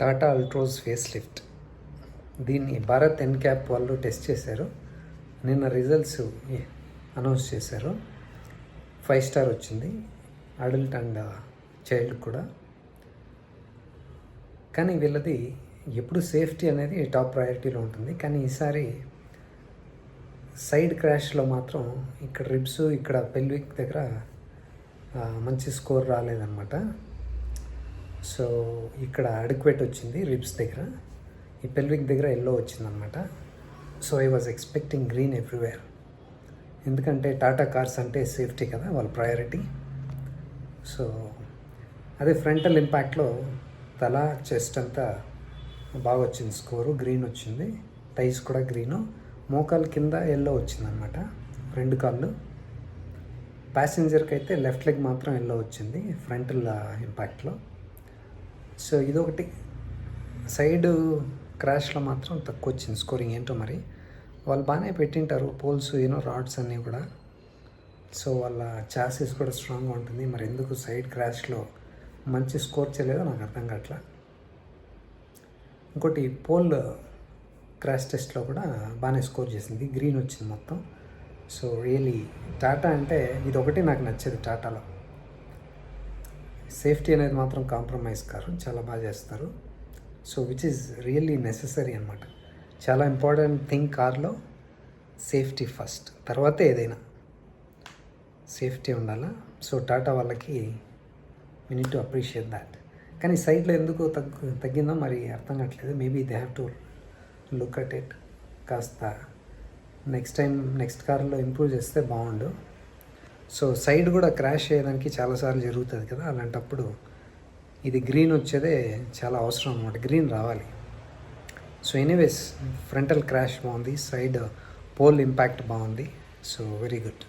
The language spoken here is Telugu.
టాటా అల్ట్రోజ్ ఫేస్ లిఫ్ట్ దీన్ని భారత్ ఎన్ క్యాప్ వాళ్ళు టెస్ట్ చేశారు. నిన్న రిజల్ట్స్ అనౌన్స్ చేశారు. ఫైవ్ స్టార్ వచ్చింది. అడల్ట్ అండ్ చైల్డ్ కూడా. కానీ వీళ్ళది ఎప్పుడు సేఫ్టీ అనేది టాప్ ప్రయారిటీలో ఉంటుంది. కానీ ఈసారి సైడ్ క్రాష్లో మాత్రం ఇక్కడ రిబ్స్ ఇక్కడ పెల్విక్ దగ్గర మంచి స్కోర్ రాలేదన్నమాట. సో ఇక్కడ అడిక్వేట్ వచ్చింది రిబ్స్ దగ్గర. ఈ పెల్విక్ దగ్గర ఎల్లో వచ్చిందనమాట so I was expecting green everywhere ఎందుకంటే టాటా కార్స్ అంటే సేఫ్టీ కదా వాళ్ళ ప్రయారిటీ సో అదే ఫ్రంటల్ ఇంపాక్ట్లో తల చెస్ట్ అంతా బాగా వచ్చింది స్కోరు గ్రీన్ వచ్చింది. టైస్ కూడా గ్రీను మోకాలు కింద ఎల్లో వచ్చిందనమాట రెండు కాళ్ళు. ప్యాసింజర్కి అయితే లెఫ్ట్ లెగ్ మాత్రం ఎల్లో వచ్చింది ఫ్రంటల్ ఇంపాక్ట్లో uh, సో ఇదొకటి. సైడ్ క్రాష్లో మాత్రం తక్కువ వచ్చింది స్కోరింగ్ ఏంటో మరి. వాళ్ళు బాగానే పెట్టింటారు పోల్స్ ఏనో రాడ్స్ అన్నీ కూడా. సో వాళ్ళ చాసెస్ కూడా స్ట్రాంగ్గా ఉంటుంది. మరి ఎందుకు సైడ్ క్రాష్లో మంచి స్కోర్ చేయలేదో నాకు అర్థం కావట్లా. ఇంకోటి పోల్ క్రాష్ టెస్ట్లో కూడా బాగానే స్కోర్ చేసింది. గ్రీన్ వచ్చింది మొత్తం. సో రియలీ టాటా అంటే ఇది ఒకటి నాకు నచ్చేది టాటాలో. సేఫ్టీ అనేది మాత్రం కాంప్రమైజ్ కారు. చాలా బాగా చేస్తారు. So which is really necessary అనమాట చాలా ఇంపార్టెంట్ థింగ్ కార్లో సేఫ్టీ ఫస్ట్. తర్వాతే ఏదైనా. సేఫ్టీ ఉండాలా? సో టాటా వాళ్ళకి we need to appreciate that కానీ సైట్లో ఎందుకు తగ్గు తగ్గిందో మరి అర్థం కావట్లేదు. Maybe they have to look at it కాస్త నెక్స్ట్ టైం నెక్స్ట్ కార్లో ఇంప్రూవ్ చేస్తే బాగుండు. సో సైడ్ కూడా క్రాష్ చేయడానికి చాలాసార్లు జరుగుతుంది కదా అలాంటప్పుడు ఇది గ్రీన్ వచ్చేదే చాలా అవసరం అనమాట గ్రీన్ రావాలి. సో ఎనీవేస్ ఫ్రంటల్ క్రాష్ బాగుంది సైడ్ పోల్ ఇంపాక్ట్ బాగుంది. So very good.